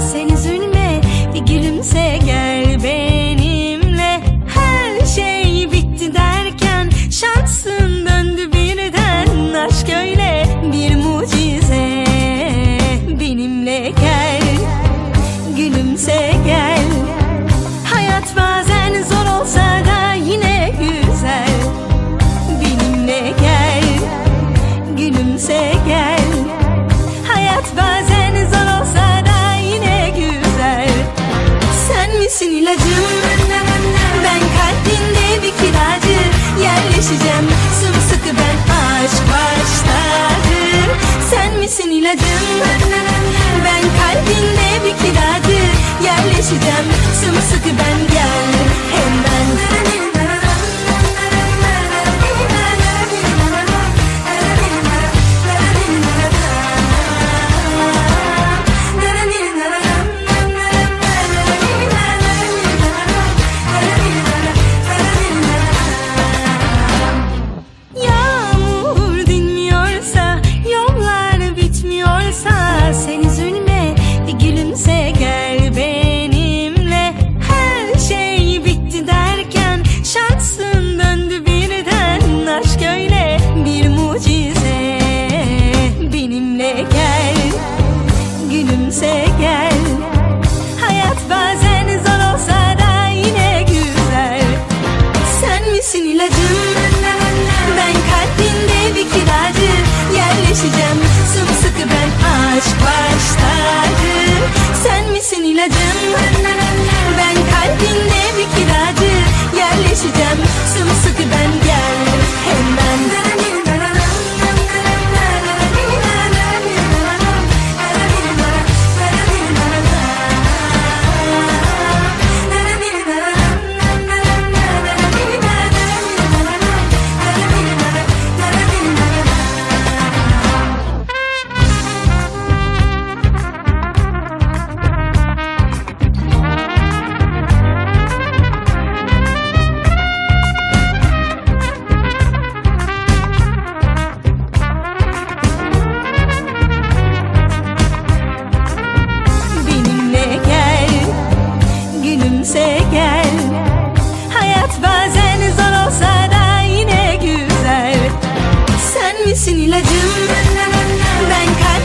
sen üzülme bir gülümse gel. İlacım Ben kalbinde bir kiracı Yerleşeceğim. Sımsıkı ben aşk başladı. Sen misin ilacım? Ben kalbinde bir kiracı Yerleşeceğim. Sımsıkı ben gel gülümse gel. Hayat bazen zor olsa da yine güzel. Sen misin ilacım? Ben kalbinde bir kiracı. Yerleşeceğim sımsıkı ben aşk başladı. Sen misin ilacım? Ben kalbinde bir kiracı. Yerleşeceğim sımsıkı Dün ben kaybettim